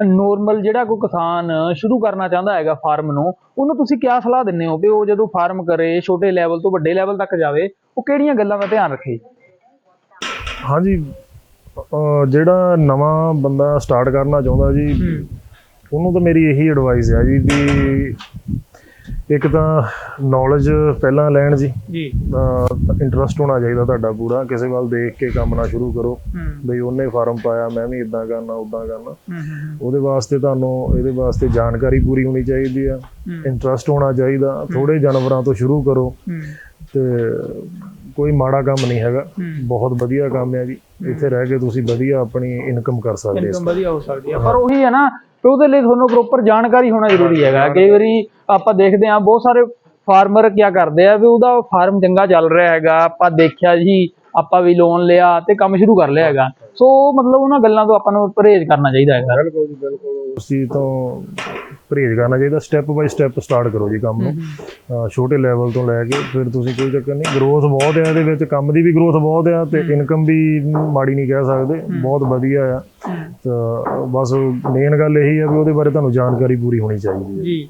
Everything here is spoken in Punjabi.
ਨੋਰਮਲ ਜਿਹੜਾ ਕੋਈ ਕਿਸਾਨ ਸ਼ੁਰੂ ਕਰਨਾ ਚਾਹੁੰਦਾ ਹੈਗਾ ਫਾਰਮ ਨੂੰ ਉਹਨੂੰ ਤੁਸੀਂ ਕੀ ਸਲਾਹ ਦਿੰਦੇ ਹੋ ਵੀ ਉਹ ਜਦੋਂ ਫਾਰਮ ਕਰੇ ਛੋਟੇ ਲੈਵਲ ਤੋਂ ਵੱਡੇ ਲੈਵਲ ਤੱਕ ਜਾਵੇ ਉਹ ਕਿਹੜੀਆਂ ਗੱਲਾਂ ਦਾ ਧਿਆਨ ਰੱਖੇ? ਹਾਂਜੀ ਜਿਹੜਾ ਨਵਾਂ ਬੰਦਾ ਸਟਾਰਟ ਕਰਨਾ ਚਾਹੁੰਦਾ ਜੀ ਉਹਨੂੰ ਤਾਂ ਮੇਰੀ ਇਹੀ ਐਡਵਾਈਸ ਹੈ ਜੀ ਵੀ ਇੱਕ ਤਾਂ ਨੌਲੇਜ ਪਹਿਲਾਂ ਲੈਣ ਜੀ। ਜੀ। ਇੰਟਰਸਟ ਹੋਣਾ ਚਾਹੀਦਾ ਤੁਹਾਡਾ ਪੂਰਾ ਕਿਸੇ ਵੱਲ ਦੇਖ ਕੇ ਕੰਮ ਨਾ ਸ਼ੁਰੂ ਕਰੋ। ਬਈ ਉਹਨੇ ਫਾਰਮ ਪਾਇਆ ਮੈਂ ਵੀ ਇਦਾਂ ਕਰਨਾ ਉਦਾਂ ਕਰਨਾ। ਉਹਦੇ ਵਾਸਤੇ ਤੁਹਾਨੂੰ ਇਹਦੇ ਵਾਸਤੇ ਜਾਣਕਾਰੀ ਪੂਰੀ ਹੋਣੀ ਚਾਹੀਦੀ ਆ। ਇੰਟਰਸਟ ਹੋਣਾ ਚਾਹੀਦਾ। ਥੋੜੇ ਜਾਨਵਰਾਂ ਤੋਂ ਸ਼ੁਰੂ ਕਰੋ। ਤੇ ਕੋਈ ਮਾੜਾ ਕੰਮ ਨਹੀਂ ਹੈਗਾ। ਬਹੁਤ ਵਧੀਆ ਕੰਮ ਹੈ ਜੀ। ਇੱਥੇ ਰਹਿ ਕੇ ਤੁਸੀਂ ਵਧੀਆ ਆਪਣੀ ਇਨਕਮ ਕਰ ਸਕਦੇ ਇਨਕਮ ਵਧੀਆ ਹੋ ਸਕਦੀ ਹੈ। ਪਰ ਉਹੀ ਹੈ ਨਾ ਕਿ ਉਹਦੇ ਲਈ ਤੁਹਾਨੂੰ ਪ੍ਰੋਪਰ ਜਾਣਕਾਰੀ ਹੋਣਾ ਜ਼ਰੂਰੀ ਹੈਗਾ। ਕਈ ਵਾਰੀ ਆਪਾਂ ਦੇਖਦੇ ਹਾਂ ਬਹੁਤ ਸਾਰੇ ਫਾਰਮਰ ਕੀ ਕਰਦੇ ਆ ਵੀ ਉਹਦਾ ਫਾਰਮ ਚੰਗਾ ਚੱਲ ਰਿਹਾ ਹੈਗਾ। ਆਪਾਂ ਦੇਖਿਆ ਜੀ ਆਪਾਂ ਵੀ ਲੋਨ ਲਿਆ ਤੇ ਕੰਮ ਸ਼ੁਰੂ ਕਰ ਲਿਆ ਹੈਗਾ। ਸੋ ਮਤਲਬ ਉਹਨਾਂ ਗੱਲਾਂ ਤੋਂ ਆਪਾਂ ਨੂੰ ਪਰਹੇਜ਼ ਕਰਨਾ ਚਾਹੀਦਾ ਹੈਗਾ। ਬਿਲਕੁਲ ਜੀ ਬਿਲਕੁਲ। ਉਸ ਚੀਜ਼ ਤੋਂ ਪਰਹੇਜ਼ ਕਰਨਾ ਚਾਹੀਦਾ। ਸਟੈਪ ਬਾਈ ਸਟੈਪ ਸਟਾਰਟ ਕਰੋ ਜੀ ਕੰਮ ਨੂੰ। ਛੋਟੇ ਲੈਵਲ ਤੋਂ ਲੈ ਕੇ ਫਿਰ ਤੁਸੀਂ ਕੋਈ ਚੱਕਰ ਨਹੀਂ ਗਰੋਥ ਬਹੁਤ ਹੈ ਇਹਦੇ ਵਿੱਚ ਕੰਮ ਦੀ ਵੀ ਗਰੋਥ ਬਹੁਤ ਆ ਤੇ ਇਨਕਮ ਵੀ ਮਾੜੀ ਨਹੀਂ ਕਹਿ ਸਕਦੇ ਬਹੁਤ ਵਧੀਆ ਆ। ਤਾਂ ਬਸ ਮੇਨ ਗੱਲ ਇਹੀ ਆ ਵੀ ਉਹਦੇ ਬਾਰੇ ਤੁਹਾਨੂੰ ਜਾਣਕਾਰੀ ਪੂਰੀ ਹੋਣੀ ਚਾਹੀਦੀ ਹੈ। ਜੀ।